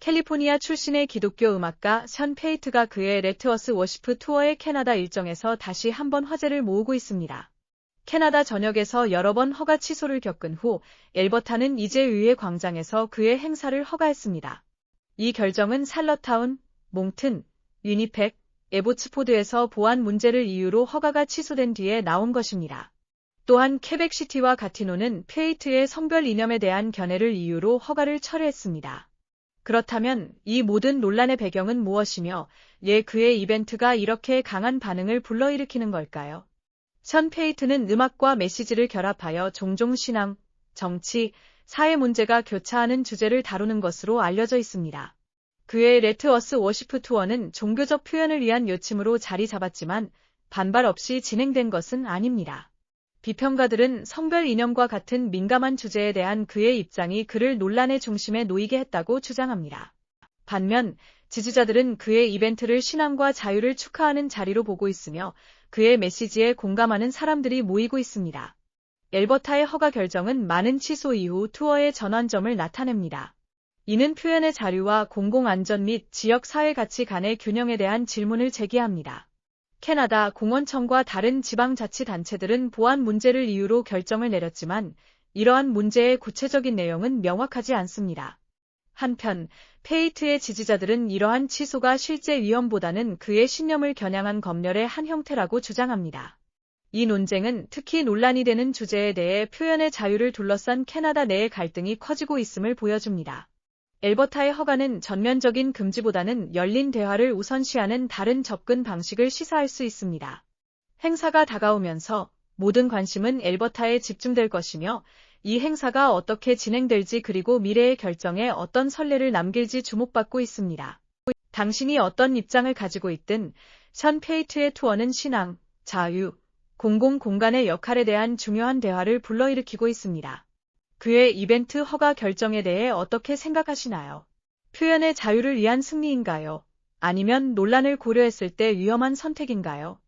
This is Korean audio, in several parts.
캘리포니아 출신의 기독교 음악가 션 페이트가 그의 레트어스 워시프 투어의 캐나다 일정에서 다시 한번 화제를 모으고 있습니다. 캐나다 전역에서 여러 번 허가 취소를 겪은 후 엘버타는 이제 의회 광장에서 그의 행사를 허가했습니다. 이 결정은 살러타운, 몽튼, 유니펙, 에보츠포드에서 보안 문제를 이유로 허가가 취소된 뒤에 나온 것입니다. 또한 케벡시티와 가티노는 페이트의 성별 이념에 대한 견해를 이유로 허가를 철회했습니다. 그렇다면 이 모든 논란의 배경은 무엇이며 예 그의 이벤트가 이렇게 강한 반응을 불러일으키는 걸까요? 션 페이트는 음악과 메시지를 결합하여 종종 신앙, 정치, 사회 문제가 교차하는 주제를 다루는 것으로 알려져 있습니다. 그의 레트어스 워시프 투어는 종교적 표현을 위한 요침으로 자리 잡았지만 반발 없이 진행된 것은 아닙니다. 비평가들은 성별 이념과 같은 민감한 주제에 대한 그의 입장이 그를 논란의 중심에 놓이게 했다고 주장합니다. 반면 지지자들은 그의 이벤트를 신앙과 자유를 축하하는 자리로 보고 있으며 그의 메시지에 공감하는 사람들이 모이고 있습니다. 엘버타의 허가 결정은 많은 취소 이후 투어의 전환점을 나타냅니다. 이는 표현의 자유와 공공안전 및 지역 사회 가치 간의 균형에 대한 질문을 제기합니다. 캐나다 공원청과 다른 지방자치단체들은 보안 문제를 이유로 결정을 내렸지만 이러한 문제의 구체적인 내용은 명확하지 않습니다. 한편 페이트의 지지자들은 이러한 취소가 실제 위험보다는 그의 신념을 겨냥한 검열의 한 형태라고 주장합니다. 이 논쟁은 특히 논란이 되는 주제에 대해 표현의 자유를 둘러싼 캐나다 내의 갈등이 커지고 있음을 보여줍니다. 엘버타의 허가는 전면적인 금지보다는 열린 대화를 우선시하는 다른 접근 방식을 시사할 수 있습니다. 행사가 다가오면서 모든 관심은 엘버타에 집중될 것이며 이 행사가 어떻게 진행될지 그리고 미래의 결정에 어떤 선례를 남길지 주목받고 있습니다. 당신이 어떤 입장을 가지고 있든 션 페이트의 투어는 신앙, 자유, 공공 공간의 역할에 대한 중요한 대화를 불러일으키고 있습니다. 그의 이벤트 허가 결정에 대해 어떻게 생각하시나요? 표현의 자유를 위한 승리인가요? 아니면 논란을 고려했을 때 위험한 선택인가요?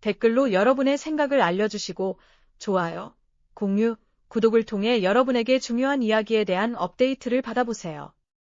댓글로 여러분의 생각을 알려주시고 좋아요, 공유, 구독을 통해 여러분에게 중요한 이야기에 대한 업데이트를 받아보세요.